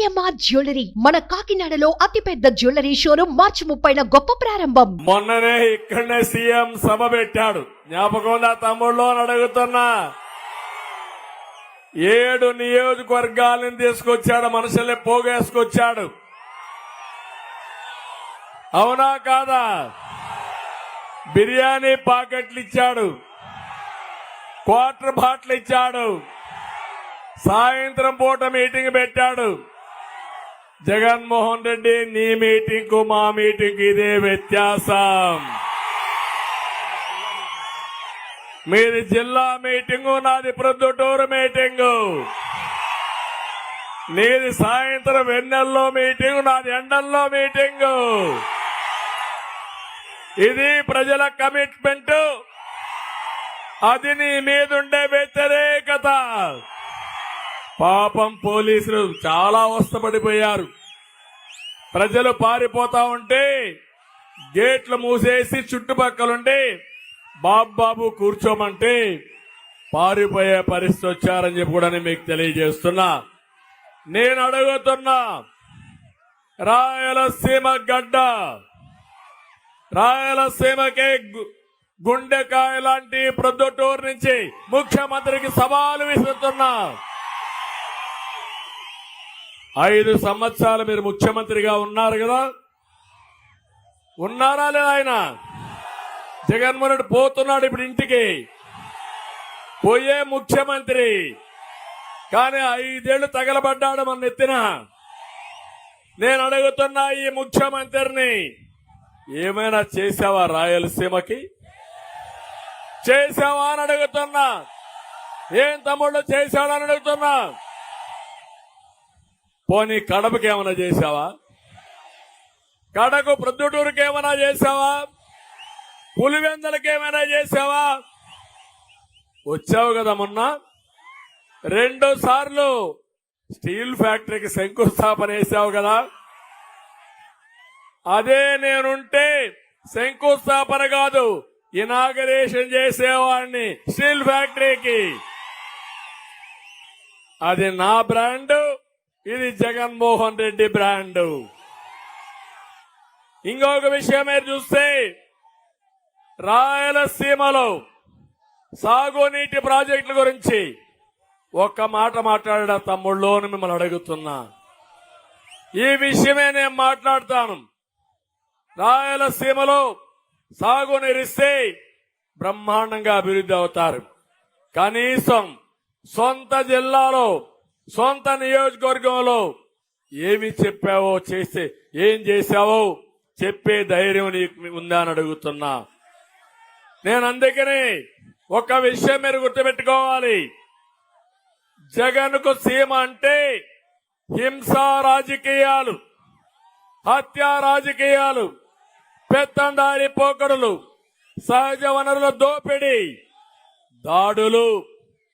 AMR jewellery? మన కాకినాడలో అతిపెద్ద జ్యువెలరీ షోరూమ్ మార్చి ముప్పైన గొప్ప ప్రారంభం. మొన్ననే ఇక్కడనే సీఎం సభ పెట్టాడు. జ్ఞాపకం తమ్ముళ్ళు అని అడుగుతున్నా. ఏడు నియోజకవర్గాలను తీసుకొచ్చాడు మనుషుల్ని పోగేసుకొచ్చాడు. అవునా కాదా? బిర్యానీ పాకెట్లు ఇచ్చాడు. క్వార్టర్ బాట్లు ఇచ్చాడు. సాయంత్రం పూట మీటింగ్ పెట్టాడు. జగన్మోహన్ రెడ్డి నీ మీటింగ్కు మా మీటింగ్ ఇదే వ్యత్యాసం. మీది జిల్లా మీటింగు నాది ప్రొద్దుటూరు మీటింగు. నీది సాయంత్రం వెన్నెల్లో మీటింగు నాది ఎండల్లో మీటింగు. ఇది ప్రజల కమిట్మెంట్. అది నీ మీదుండే వ్యతిరేకత. పాపం పోలీసులు చాలా అవస్థపడిపోయారు. ప్రజలు పారిపోతా ఉంటే గేట్లు మూసేసి చుట్టుపక్కలుండి బాబు కూర్చోమంటే పారిపోయే పరిస్థితి వచ్చారని చెప్పి కూడా నేను మీకు తెలియజేస్తున్నా. నేను అడుగుతున్నా రాయలసీమ గడ్డ రాయలసీమకే గు- గుండెకాయ లాంటి ప్రొద్దుటూరు నుంచి ముఖ్యమంత్రికి సవాలు విసురుతున్నా. ఐదు సంవత్సరాలు మీరు ముఖ్యమంత్రిగా ఉన్నారు కదా? ఉన్నారా లేదా ఆయన? జగన్మోహన్ రెడ్డి పోతున్నాడు ఇప్పుడు ఇంటికి. పోయే ముఖ్యమంత్రి. కానీ ఐదేళ్ళు తగలబడ్డాడు మన ఎత్తిన నేను అడుగుతున్నా ఈ ముఖ్యమంత్రిని. ఏమైనా చేసావా రాయలసీమకి? చేసావా అని అడుగుతున్నా. ఏం తమ్ముళ్ళు చేశాడని అడుగుతున్నా. పోనీ కడపకి ఏమైనా చేశావా? కడకు ప్రొద్దుటూరుకి ఏమైనా చేశావా? పులివెందలకి ఏమైనా చేశావా? వచ్చావు కదా మొన్న? రెండు సార్లు స్టీల్ ఫ్యాక్టరీకి శంకుస్థాపన వేసావు కదా? అదే నేనుంటే శంకుస్థాపన కాదు ఇనాగరేషన్ చేసేవాడిని స్టీల్ ఫ్యాక్టరీకి. అది నా బ్రాండ్ ఇది జగన్మోహన్ రెడ్డి బ్రాండ్. ఇంకొక విషయం మీరు చూస్తే రాయలసీమలో సాగునీటి ప్రాజెక్టుల గురించి ఒక్క మాట మాట్లాడా తమ్ముళ్ళు మిమ్మల్ని అడుగుతున్నా. ఈ విషయమే నేను మాట్లాడతాను. రాయలసీమలో సాగునీరిస్తే బ్రహ్మాండంగా అభివృద్ధి అవుతారు. కనీసం సొంత జిల్లాలో సొంత నియోజకవర్గంలో ఏమి చెప్పావో చేస్తే ఏం చేశావో చెప్పే ధైర్యం నీకు ఉందా అని అడుగుతున్నా. నేను అందుకని ఒక విషయం మీరు గుర్తుపెట్టుకోవాలి. జగన్కు సీమ అంటే హింసా రాజకీయాలు హత్యా రాజకీయాలు పెత్తందారి పోకడులు సహజ వనరుల దోపిడీ దాడులు.